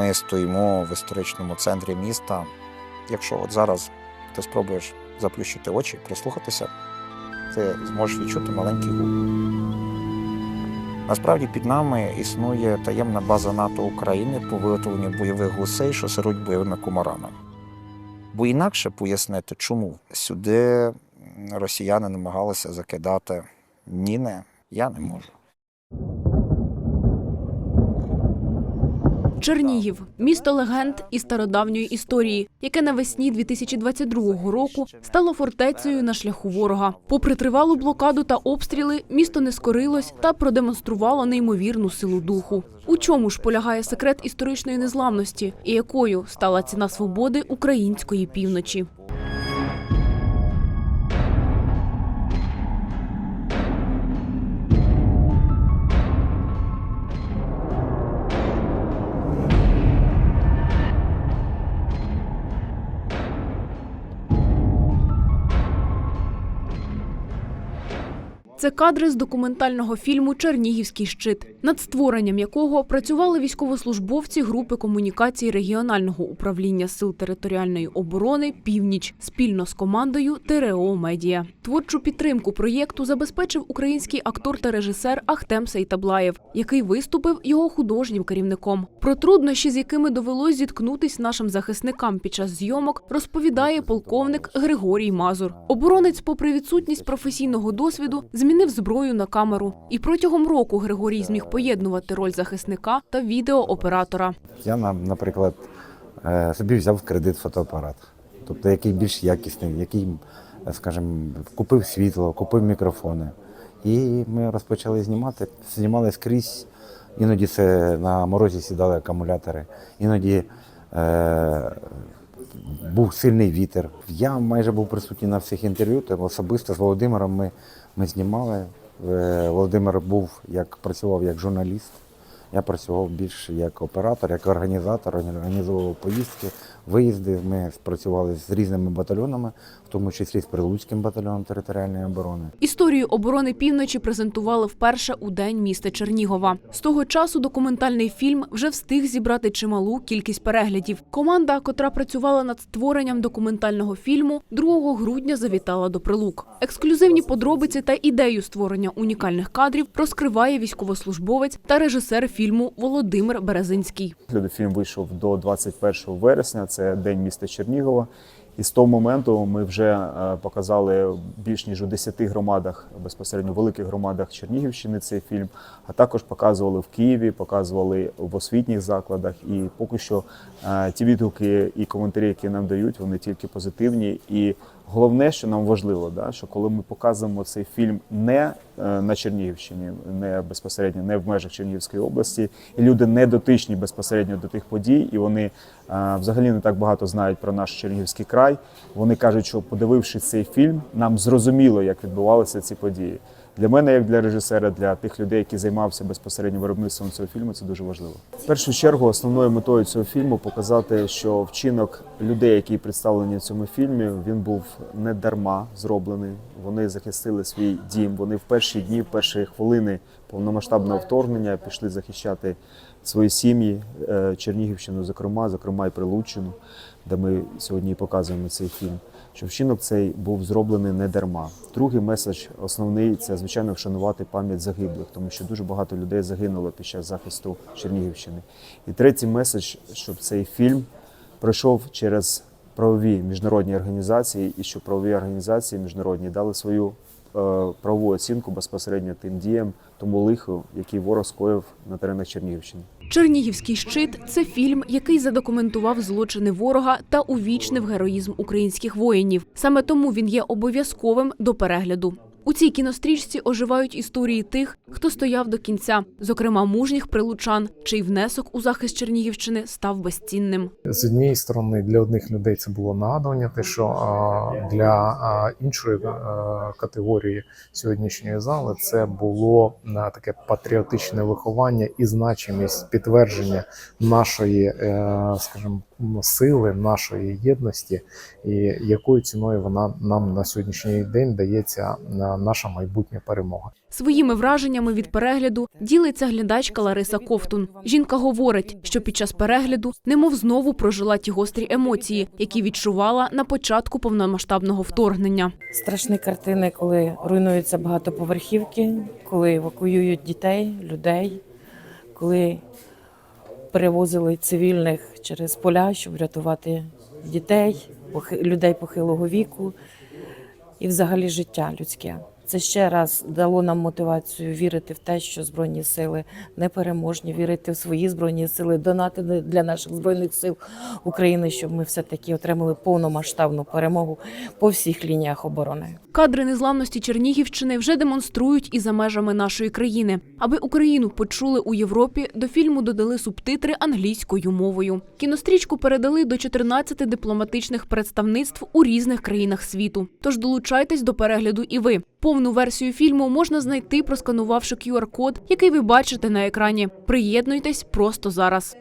Ми стоїмо в історичному центрі міста. Якщо от зараз ти спробуєш заплющити очі, прислухатися, ти зможеш відчути маленький гул. Насправді під нами існує таємна база НАТО України по виготовленню бойових гусей, що сируть бойовими комарами. Бо інакше пояснити, чому сюди росіяни намагалися закидати міни, я не можу. Чернігів місто легенд і стародавньої історії, яке навесні 2022 року стало фортецею на шляху ворога. Попри тривалу блокаду та обстріли, місто не скорилось та продемонструвало неймовірну силу духу. У чому ж полягає секрет історичної незламності і якою стала ціна свободи української півночі? Це кадри з документального фільму Чернігівський щит, над створенням якого працювали військовослужбовці групи комунікації регіонального управління сил територіальної оборони Північ спільно з командою ТРО Медіа. Творчу підтримку проєкту забезпечив український актор та режисер Ахтем Сейтаблаєв, який виступив його художнім керівником. Про труднощі, з якими довелось зіткнутись нашим захисникам під час зйомок, розповідає полковник Григорій Мазур. Оборонець, попри відсутність професійного досвіду, змінив зброю на камеру. І протягом року Григорій зміг поєднувати роль захисника та відеооператора. Я, на- наприклад, е, собі взяв кредит фотоапарат, тобто який більш якісний, який, е, скажімо, купив світло, купив мікрофони. І ми розпочали знімати, знімали скрізь. Іноді це на морозі сідали акумулятори, іноді е, був сильний вітер. Я майже був присутній на всіх інтерв'ю, особисто з Володимиром ми, ми знімали. Е, Володимир був як працював як журналіст. Я працював більше як оператор, як організатор, організовував поїздки, виїзди. Ми спрацювали з різними батальйонами, в тому числі з Прилуцьким батальйоном територіальної оборони. Історію оборони півночі презентували вперше у день міста Чернігова. З того часу документальний фільм вже встиг зібрати чималу кількість переглядів. Команда, котра працювала над створенням документального фільму, 2 грудня завітала до Прилук. Ексклюзивні подробиці та ідею створення унікальних кадрів розкриває військовослужбовець та режисер фільму Володимир Березинський. Фільм вийшов до 21 вересня, це день міста Чернігова. І з того моменту ми вже е, показали більш ніж у 10 громадах, безпосередньо великих громадах Чернігівщини цей фільм, а також показували в Києві, показували в освітніх закладах. І поки що е, ті відгуки і коментарі, які нам дають, вони тільки позитивні. І головне, що нам важливо, да, що коли ми показуємо цей фільм не е, на Чернігівщині, не безпосередньо не в межах Чернігівської області, і люди не дотичні безпосередньо до тих подій, і вони взагалі не так багато знають про наш Чернігівський край. Вони кажуть, що подививши цей фільм, нам зрозуміло, як відбувалися ці події. Для мене, як для режисера, для тих людей, які займався безпосередньо виробництвом цього фільму, це дуже важливо. В першу чергу, основною метою цього фільму показати, що вчинок людей, які представлені в цьому фільмі, він був не дарма зроблений. Вони захистили свій дім. Вони в перші дні, в перші хвилини повномасштабного вторгнення пішли захищати свої сім'ї, е, Чернігівщину, зокрема, зокрема і Прилуччину, де ми сьогодні показуємо цей фільм. Що вчинок цей був зроблений не дарма. Другий меседж основний це звичайно вшанувати пам'ять загиблих, тому що дуже багато людей загинуло під час захисту Чернігівщини. І третій меседж, щоб цей фільм пройшов через правові міжнародні організації, і щоб правові організації міжнародні дали свою е, правову оцінку безпосередньо тим діям, тому лиху, який ворог скоїв на теренах Чернігівщини. Чернігівський щит це фільм, який задокументував злочини ворога та увічнив героїзм українських воїнів. Саме тому він є обов'язковим до перегляду. У цій кінострічці оживають історії тих, хто стояв до кінця, зокрема мужніх прилучан, чий внесок у захист Чернігівщини став безцінним. З однієї сторони, для одних людей це було нагадування, те, що для іншої категорії сьогоднішньої зали це було а, таке патріотичне виховання і значимість підтвердження нашої, е, скажімо, сили нашої єдності, і якою ціною вона нам на сьогоднішній день дається на наша майбутня перемога. Своїми враженнями від перегляду ділиться глядачка Лариса Ковтун. Жінка говорить, що під час перегляду немов знову прожила ті гострі емоції, які відчувала на початку повномасштабного вторгнення. Страшні картини, коли руйнуються багатоповерхівки, коли евакуюють дітей, людей, коли перевозили цивільних через поля, щоб врятувати дітей, людей похилого віку і взагалі життя людське. Це ще раз дало нам мотивацію вірити в те, що збройні сили непереможні, вірити в свої збройні сили, донати для наших збройних сил України, щоб ми все таки отримали повномасштабну перемогу по всіх лініях оборони. Кадри незламності Чернігівщини вже демонструють і за межами нашої країни. Аби Україну почули у Європі, до фільму додали субтитри англійською мовою. Кінострічку передали до 14 дипломатичних представництв у різних країнах світу. Тож долучайтесь до перегляду і ви. Повну версію фільму можна знайти, просканувавши QR-код, який ви бачите на екрані. Приєднуйтесь просто зараз.